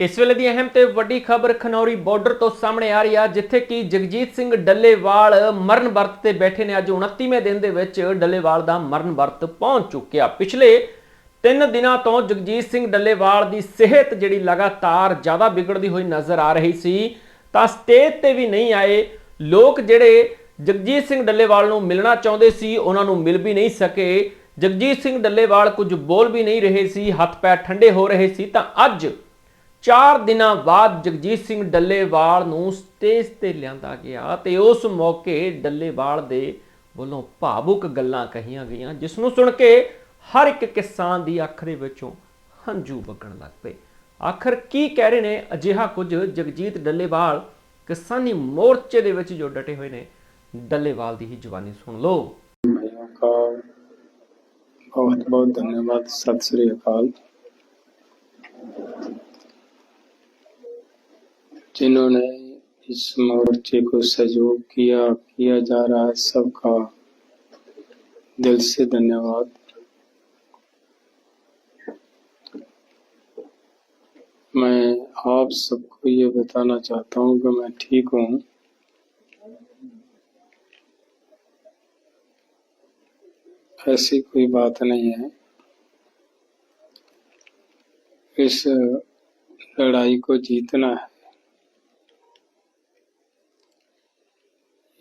ਇਸ ਵੇਲੇ ਦੀ ਅਹਿਮ ਤੇ ਵੱਡੀ ਖਬਰ ਖਨੌਰੀ ਬਾਰਡਰ ਤੋਂ ਸਾਹਮਣੇ ਆ ਰਹੀ ਆ, ਜਿੱਥੇ ਕਿ ਜਗਜੀਤ ਸਿੰਘ ਡੱਲੇਵਾਲ ਮਰਨ ਵਰਤ ਤੇ ਬੈਠੇ ਨੇ। ਅੱਜ 29ਵੇਂ ਦਿਨ ਦੇ ਵਿੱਚ ਡੱਲੇਵਾਲ ਦਾ ਮਰਨ ਵਰਤ ਪਹੁੰਚ ਚੁੱਕਿਆ। ਪਿਛਲੇ 3 ਦਿਨਾਂ ਤੋਂ ਜਗਜੀਤ ਸਿੰਘ ਡੱਲੇਵਾਲ ਦੀ ਸਿਹਤ ਜਿਹੜੀ ਲਗਾਤਾਰ ਜ਼ਿਆਦਾ ਵਿਗੜਦੀ ਹੋਈ ਨਜ਼ਰ ਆ ਰਹੀ ਸੀ। ਤਾਂ ਸਟੇਜ ਤੇ ਵੀ ਨਹੀਂ ਆਏ। ਲੋਕ ਜਿਹੜੇ ਜਗਜੀਤ ਸਿੰਘ ਡੱਲੇਵਾਲ ਨੂੰ ਮਿਲਣਾ ਚਾਹੁੰਦੇ ਸੀ, ਉਹਨਾਂ ਨੂੰ ਮਿਲ ਵੀ ਨਹੀਂ ਸਕੇ। ਜਗਜੀਤ ਸਿੰਘ ਡੱਲੇਵਾਲ ਕੁਝ ਬੋਲ ਵੀ ਨਹੀਂ ਰਹੇ ਸੀ ਹੱਥ ਪੈਰ ਠੰਡੇ ਹੋ ਰਹੇ ਸੀ। ਤਾਂ ਅੱਜ ਚਾਰ ਦਿਨਾਂ ਬਾਅਦ ਜਗਜੀਤ ਸਿੰਘ ਡੱਲੇਵਾਲ ਨੂੰ ਸਟੇਜ ਤੇ ਲਿਆਂਦਾ ਗਿਆ ਤੇ ਉਸ ਮੌਕੇ ਡੱਲੇਵਾਲ ਦੇ ਵੱਲੋਂ ਭਾਵੁਕ ਗੱਲਾਂ ਕਹੀਆਂ ਗਈਆਂ, ਜਿਸ ਨੂੰ ਸੁਣ ਕੇ ਹਰ ਇੱਕ ਕਿਸਾਨ ਦੀ ਅੱਖ ਦੇ ਵਿੱਚੋਂ ਹੰਝੂ ਵਗਣ ਲੱਗ ਪਏ। ਆਖਰ ਕੀ ਕਹਿ ਰਹੇ ਨੇ? ਅਜਿਹਾ ਕੁਝ ਜਗਜੀਤ ਡੱਲੇਵਾਲ ਕਿਸਾਨੀ ਮੋਰਚੇ ਦੇ ਵਿੱਚ ਜੋ ਡਟੇ ਹੋਏ ਨੇ, ਡੱਲੇਵਾਲ ਦੀ ਹੀ ਜਵਾਨੀ ਸੁਣ ਲਓ। ਬਹੁਤ ਬਹੁਤ ਧੰਨਵਾਦ, ਸਤਿ ਸ੍ਰੀ ਅਕਾਲ। जिन्होंने इस मोर्चे को सहयोग किया किया जा रहा है सबका दिल से धन्यवाद। मैं आप सबको ये बताना चाहता हूँ कि मैं ठीक हूँ। ऐसी कोई बात नहीं है। इस लड़ाई को जीतना है।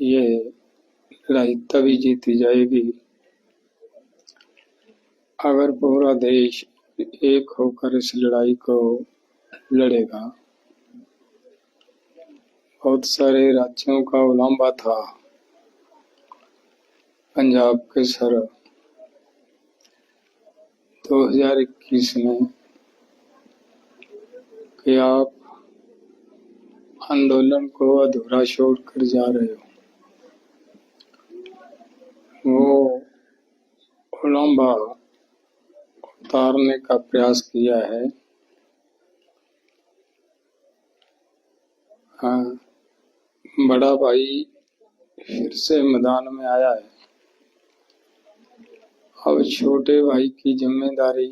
ये लड़ाई तभी जीती जाएगी। अगर पूरा देश एक होकर इस लड़ाई को लड़ेगा। बहुत सारे राज्यों का उलाम्बा था। पंजाब के सर 2021 में कि आप आंदोलन को अधूरा छोड़कर जा रहे हो। उलम्बा उतारने का प्रयास किया है। हाँ बड़ा भाई फिर से मैदान में आया है। अब छोटे भाई की ज़िम्मेदारी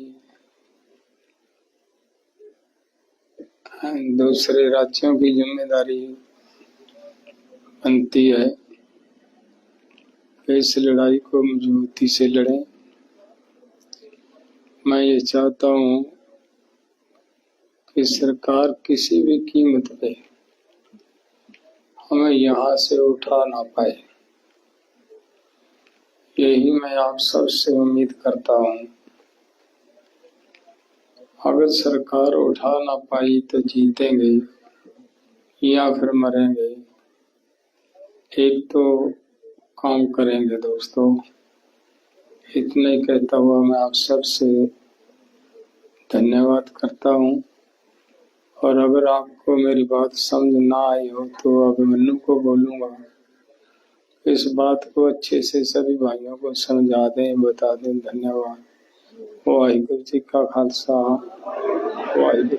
दूसरे राज्यों की ज़िम्मेदारी बनती है। इस लड़ाई को मजबूती से लड़ें। मैं ये चाहता हूँ कि सरकार किसी भी कीमत पे हमें यहाँ से उठा ना पाए। यही मैं आप सबसे उम्मीद करता हूँ। अगर सरकार उठा ना पाई तो जीतेंगे या फिर मरेंगे, एक तो काम करेंगे दोस्तों। इतना ही कहता हुआ मैं आप सबसे धन्यवाद करता हूँ। और अगर आपको मेरी बात समझ ना आई हो तो अभिमन्यु को बोलूँगा। इस बात को अच्छे से सभी भाइयों को समझा दें, बता दें, धन्यवाद। वाहिगुरु जी का खालसा। वाहिगुरु